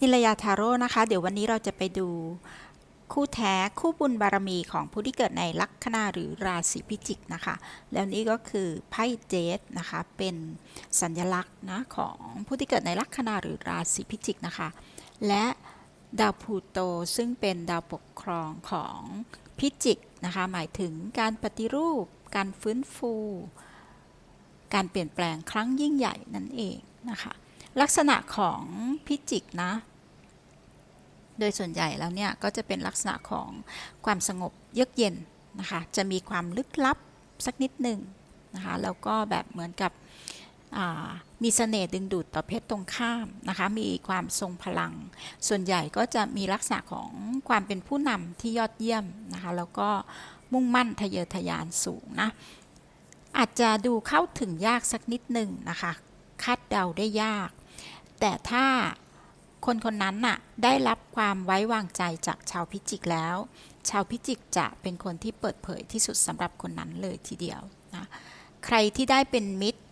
นิลยาทาโร่นะคะ เดี๋ยววันนี้เราจะไปดูคู่แท้คู่บุญบารมีของผู้ที่เกิดในลัคนาหรือราศีพิจิกนะคะ แล้วนี่ก็คือไพ่เจดนะคะ เป็นสัญลักษณ์นะของผู้ที่เกิดในลัคนาหรือราศีพิจิกนะคะ และดาวพูโตซึ่งเป็นดาวปกครองของพิจิกนะคะ หมายถึงการปฏิรูป การฟื้นฟู การเปลี่ยนแปลงครั้งยิ่งใหญ่นั่นเองนะคะ ลักษณะของพิจิกนะ โดยส่วนใหญ่แล้วเนี่ยก็จะเป็นลักษณะของความสงบเยือกเย็นนะคะ จะมีความลึกลับสักนิดหนึ่งนะคะ แล้วก็แบบเหมือนกับมีเสน่ห์ดึงดูดต่อเพศตรงข้ามนะคะ มีความทรงพลัง ส่วนใหญ่ก็จะมีลักษณะของความเป็นผู้นำที่ยอดเยี่ยมนะคะ แล้วก็มุ่งมั่นทะเยอทะยานสูงนะ อาจจะดูเข้าถึงยากสักนิดหนึ่งนะคะ คาดเดาได้ยาก แต่ถ้าคนคนนั้นน่ะได้รับความไว้วางใจจากชาวพิจิกแล้ว ชาวพิจิกจะเป็นคนที่เปิดเผยที่สุดสำหรับคนนั้นเลยทีเดียวนะใครที่ได้เป็นมิตร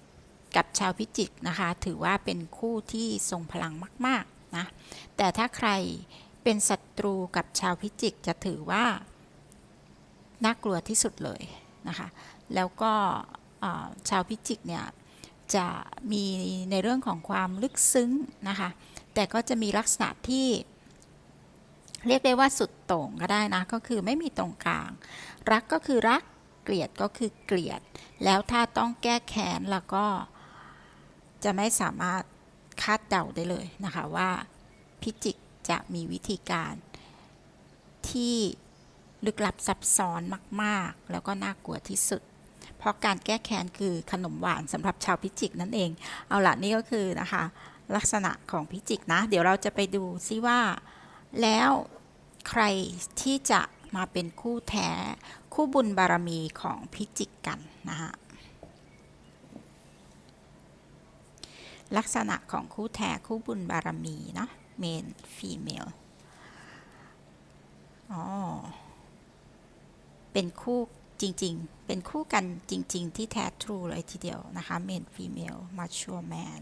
กับชาวพิจิกนะคะ ถือว่าเป็นคู่ที่ทรงพลังมากๆนะแต่ถ้าใครเป็นศัตรูกับชาวพิจิกจะถือว่าน่ากลัวที่สุดเลยนะคะ แล้วก็ชาวพิจิกเนี่ย จะมีในเรื่องของความลึกซึ้งนะคะ แต่ก็จะมีลักษณะที่เรียกได้ว่าสุดโต่งก็ได้นะ ก็คือไม่มีตรงกลาง รักก็คือรัก เกลียดก็คือเกลียด แล้วถ้าต้องแก้แค้นแล้วก็จะไม่สามารถคาดเดาได้เลยนะคะว่าพิจิกจะมีวิธีการที่ลึกลับซับซ้อนมาก ๆ แล้วก็น่ากลัวที่สุด เพราะการแก้แค้นคือขนมหวานสำหรับชาวพิจิกนั่นเอง เอาละนี่ก็คือนะคะ ลักษณะของพิจิกนะ เดี๋ยวเราจะไปดูซิว่า แล้วใครที่จะมาเป็นคู่แท้ คู่บุญบารมีของพิจิกกันนะคะลักษณะของคู่แท้คู่บุญบารมีเนาะเมนฟีเมลอ๋อเป็นคู่ จริงๆ เป็นคู่กันจริง ๆ ที่แท้ทรูเลยทีเดียวนะคะ male female mature man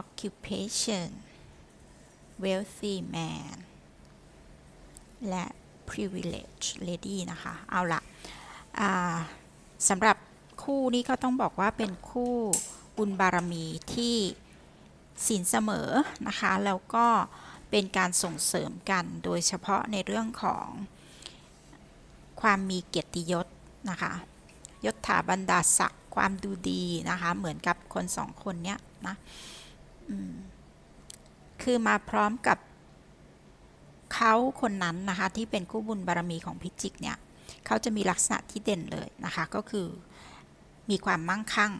occupation wealthy man และ privilege lady นะคะ เอาละาสำหรับคู่นี้ก็ต้องบอกว่าเป็นคู่บุญบารมีที่สินเสมอนะคะ แล้วก็เป็นการส่งเสริมกันโดยเฉพาะในเรื่องของ ความมีเกียรติยศนะคะยศถาบรรดาศักดิ์ความดูดีนะคะ เหมือนกับคนสองคนเนี้ยนะคือมาพร้อมกับเขาคนนั้นนะคะที่เป็นคู่บุญบารมีของพิจิกเนี่ยเขาจะมีลักษณะที่เด่นเลยนะคะ ก็คือมีความมั่งคั่ง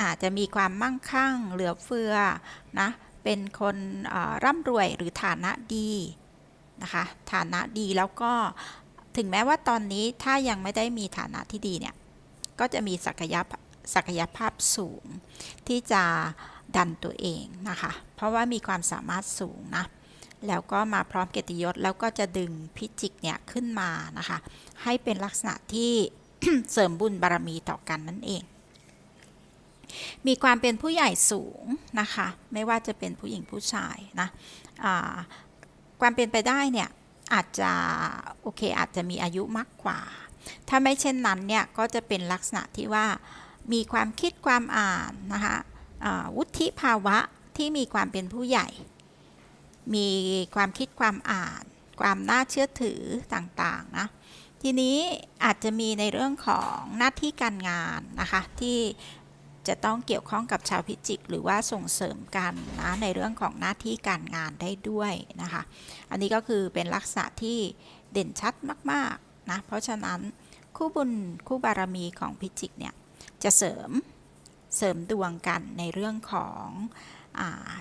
อาจจะมีความมั่งคั่ง เหลือเฟือนะเป็นคนร่ำรวยหรือฐานะดีนะคะฐานะดีแล้วก็ ถึงแม้ว่าตอนนี้ถ้ายังไม่ได้มีฐานะที่ดีเนี่ย ก็จะมีศักยภาพศักยภาพสูง ที่จะดันตัวเองนะคะ เพราะว่ามีความสามารถสูงนะ แล้วก็มาพร้อมเกียรติยศ แล้วก็จะดึงพิจิกเนี่ยขึ้นมานะคะ ให้เป็นลักษณะที่เสริมบุญบารมีต่อกันนั่นเอง มีความเป็นผู้ใหญ่สูงนะคะ ไม่ว่าจะเป็นผู้หญิงผู้ชายนะความเป็นไปได้เนี่ย อาจจะโอเคอาจจะมีอายุมากกว่า ถ้าไม่เช่นนั้นเนี่ยก็จะเป็นลักษณะที่ว่ามีความคิดความอ่านนะคะวุฒิภาวะที่มีความเป็นผู้ใหญ่ มีความคิดความอ่าน ความน่าเชื่อถือต่างๆนะทีนี้อาจจะมีในเรื่องของหน้าที่การงานนะคะที่ จะต้องเกี่ยวข้องกับชาวพิจิก หรือว่าส่งเสริมกันนะในเรื่องของหน้าที่การงานได้ด้วยนะคะ อันนี้ก็คือเป็นลักษณะที่เด่นชัดมากๆนะเพราะฉะนั้นคู่บุญคู่บารมีของพิจิกเนี่ยจะเสริมเสริมดวงกันในเรื่องของอ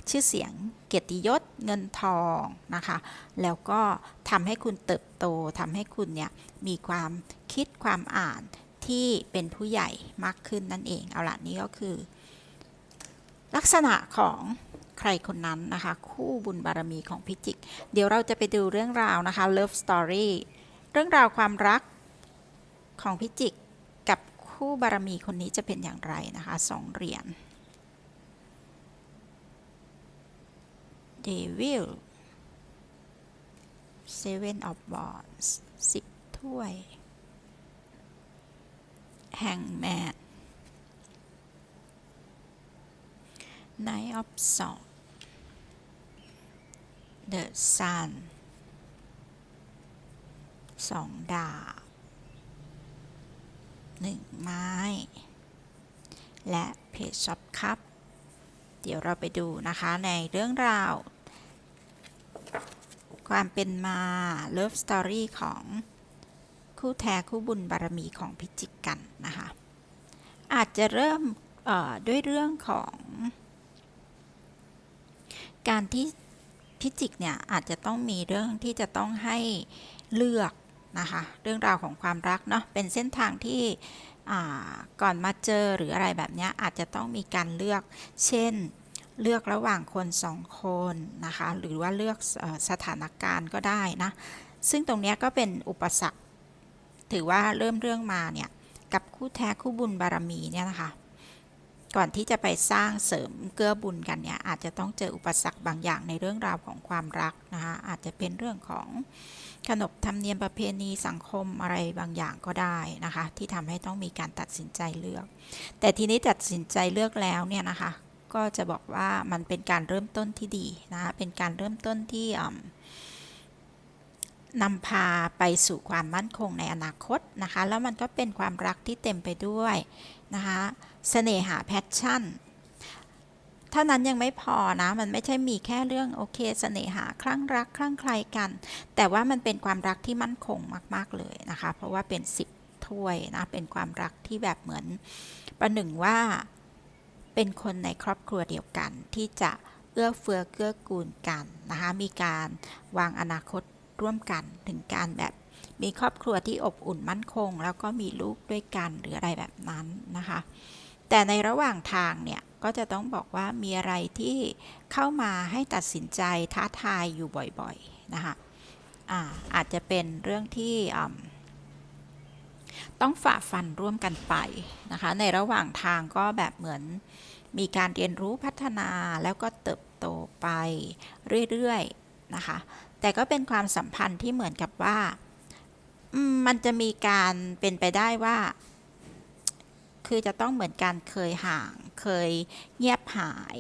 ชื่อเสียงเกียรติยศเงินทองนะคะ แล้วก็ทำให้คุณเติบโตทำให้คุณเนี่ยมีความคิดความอ่าน ที่เป็นผู้ใหญ่มากขึ้นนั่นเอง เอาละนี่ก็คือ ลักษณะของใครคนนั้นนะคะ คู่บุญบารมีของพิจิก เดี๋ยวเราจะไปดูเรื่องราวนะคะ Love Story เรื่องราวความรักของพิจิก กับคู่บารมีคนนี้จะเป็นอย่างไรนะคะสองเหรียญ devil seven of wands สิบถ้วย hangman knight of s o n the sun สองดาบหนึ่งไม้ และ Page of Cup เดี๋ยวเราไปดูนะคะในเรื่องราว ความเป็นมา Love Story ของ คู่แท้คู่บุญบารมีของพิจิกกันนะคะ อาจจะเริ่มด้วยเรื่องของ การที่พิจิกเนี่ยอาจจะต้องมีเรื่องที่จะต้องให้เลือกนะคะเรื่องราวของความรักเนาะเป็นเส้นทางที่ก่อนมาเจอหรืออะไรแบบนี้อาจจะต้องมีการเลือก เช่นเลือกระหว่างคนสองคนนะคะหรือว่าเลือกสถานการณ์ก็ได้นะซึ่งตรงนี้ก็เป็นอุปสรรค ถือว่าเริ่มเรื่องมาเนี่ยกับคู่แท้คู่บุญบารมีเนี่ยนะคะ ก่อนที่จะไปสร้างเสริมเกื้อบุญกันเนี่ยอาจจะต้องเจออุปสรรคบางอย่างในเรื่องราวของความรักนะคะอาจจะเป็นเรื่องของขนบธรรมเนียมประเพณีสังคมอะไรบางอย่างก็ได้นะคะ ที่ทำให้ต้องมีการตัดสินใจเลือก แต่ทีนี้ตัดสินใจเลือกแล้วเนี่ยนะคะ ก็จะบอกว่ามันเป็นการเริ่มต้นที่ดีนะคะเป็นการเริ่มต้นที่อืม นำพาไปสู่ความมั่นคงในอนาคตนะคะ แล้วมันก็เป็นความรักที่เต็มไปด้วยนะคะเสน่หาแพชชั่นเท่านั้นยังไม่พอนะ มันไม่ใช่มีแค่เรื่องโอเคเสน่หาคลั่งรักคลั่งใครกัน แต่ว่ามันเป็นความรักที่มั่นคงมาก ๆ เลยนะคะ เพราะว่าเป็นสิบถ้วยนะ เป็นความรักที่แบบเหมือนประหนึ่งว่าเป็นคนในครอบครัวเดียวกันที่จะเอื้อเฟื้อเกื้อกูลกันนะคะ มีการวางอนาคต ร่วมกันถึงการแบบมีครอบครัวที่อบอุ่นมั่นคง แล้วก็มีลูกด้วยกันหรืออะไรแบบนั้นนะคะ แต่ในระหว่างทางเนี่ยก็จะต้องบอกว่ามีอะไรที่เข้ามาให้ตัดสินใจท้าทายอยู่บ่อยๆนะคะอาอาจจะเป็นเรื่องที่ต้องฝ่าฟันร่วมกันไปนะคะ ในระหว่างทางก็แบบเหมือนมีการเรียนรู้พัฒนาแล้วก็เติบโตไปเรื่อยๆนะคะ แต่ก็เป็นความสัมพันธ์ที่เหมือนกับว่ามมันจะมีการเป็นไปได้ว่า คือจะต้องเหมือนการเคยห่าง เคยเงียบหาย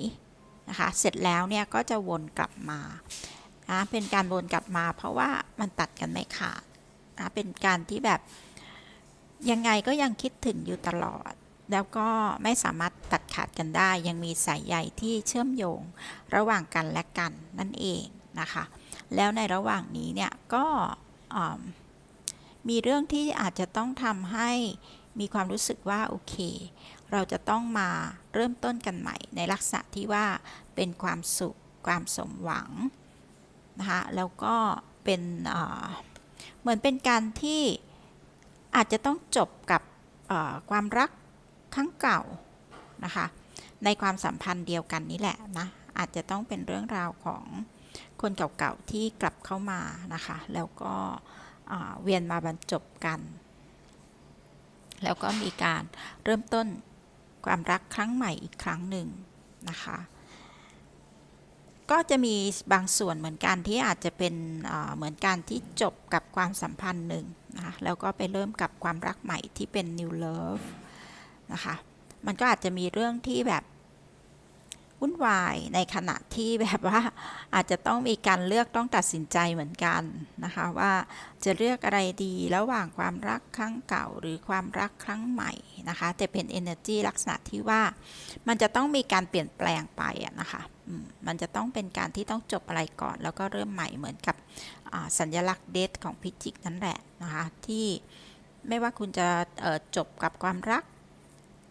นะคะ เสร็จแล้วเนี่ยก็จะวนกลับมานะเป็นการวนกลับมา เพราะว่ามันตัดกันไม่ขาดนะเป็นการที่แบบยังไงก็ยังคิดถึงอยู่ตลอด แล้วก็ไม่สามารถตัดขาดกันได้ ยังมีสายใยที่เชื่อมโยงระหว่างกันและกันนั่นเองนะคะ แล้วในระหว่างนี้เนี่ยก็มีเรื่องที่อาจจะต้องทำให้มีความรู้สึกว่าโอเค เราจะต้องมาเริ่มต้นกันใหม่ ในลักษณะที่ว่าเป็นความสุขความสมหวังนะคะแล้วก็เป็นเหมือนเป็นการที่อาจจะต้องจบกับความรักครั้งเก่านะคะในความสัมพันธ์เดียวกันนี่แหละนะอาจจะต้องเป็นเรื่องราวของ คนเก่าๆที่กลับเข้ามานะคะ แล้วก็เวียนมาบรรจบกัน แล้วก็มีการเริ่มต้นความรักครั้งใหม่อีกครั้งหนึ่งนะคะ ก็จะมีบางส่วนเหมือนกันที่อาจจะเป็นเอ่อเหมือนการที่จบกับความสัมพันธ์หนึ่งนะคะแล้วก็ไปเริ่มกับความรักใหม่ที่เป็น new love นะคะ มันก็อาจจะมีเรื่องที่แบบ วุ่นวายในขณะที่แบบว่าอาจจะต้องมีการเลือกต้องตัดสินใจเหมือนกันนะคะว่าจะเลือกอะไรดีระหว่างความรักครั้งเก่า หรือความรักครั้งใหม่นะคะแต่เป็น energy ลักษณะที่ว่ามันจะต้องมีการเปลี่ยนแปลงไปอะนะคะมันจะต้องเป็นการที่ต้องจบอะไรก่อน แล้วก็เริ่มใหม่เหมือนกับสัญลักษณ์เดทของพิจิกนั่นแหละนะคะที่ไม่ว่าคุณจะจบกับความรัก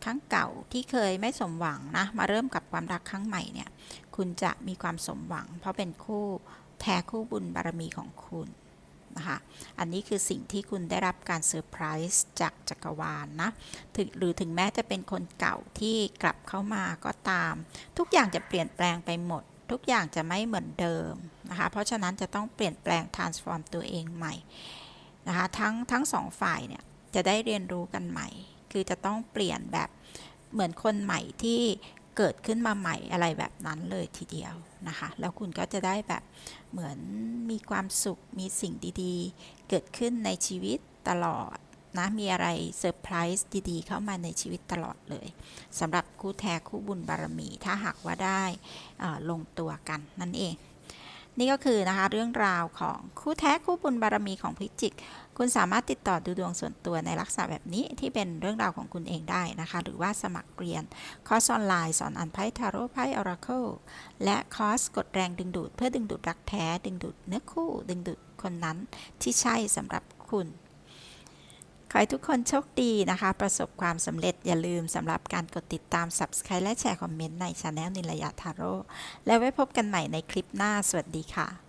ครั้งเก่าที่เคยไม่สมหวังนะมาเริ่มกับความรักครั้งใหม่เนี่ยคุณจะมีความสมหวัง เพราะเป็นคู่แท้คู่บุญบารมีของคุณนะคะอันนี้คือสิ่งที่คุณได้รับการเซอร์ไพรส์จากจักรวาลนะถึงหรือถึงแม้จะเป็นคนเก่าที่กลับเข้ามาก็ตาม ทุกอย่างจะเปลี่ยนแปลงไปหมด ทุกอย่างจะไม่เหมือนเดิมนะคะเพราะฉะนั้นจะต้องเปลี่ยนแปลง transform ตัวเองใหม่นะคะทั้งทั้งสองฝ่ายเนี่ยจะได้เรียนรู้กันใหม่ คือจะต้องเปลี่ยนแบบเหมือนคนใหม่ที่เกิดขึ้นมาใหม่อะไรแบบนั้นเลยทีเดียวนะคะ แล้วคุณก็จะได้แบบเหมือนมีความสุขมีสิ่งดีๆ เกิดขึ้นในชีวิตตลอดนะมีอะไรเซอร์ไพรส์ดีๆ เข้ามาในชีวิตตลอดเลยสำหรับคู่แท้คู่บุญบารมี ถ้าหากว่าได้ลงตัวกันนั่นเอง นี่ก็คือนะคะเรื่องราวของคู่แท้คู่บุญบารมีของพิจิก คุณสามารถติดต่อดูดวงส่วนตัวในลักษณะแบบนี้ที่เป็นเรื่องราวของคุณเองได้นะคะ หรือว่าสมัครเรียนคอร์สออนไลน์สอนอ่านไพ่ทาโร่ไพ่ออราเคิลและคอร์สกดแรงดึงดูด เพื่อดึงดูดรักแท้ ดึงดูดเนื้อคู่ ดึงดูดคนนั้นที่ใช่สำหรับคุณขอให้ทุกคนโชคดีนะคะ ประสบความสำเร็จอย่าลืมสำหรับการกดติดตาม Subscribe และแชร์คอมเมนต์ในช anel นิลยาทาโร่แล้วไว้พบกันใหม่ในคลิปหน้า สวัสดีค่ะ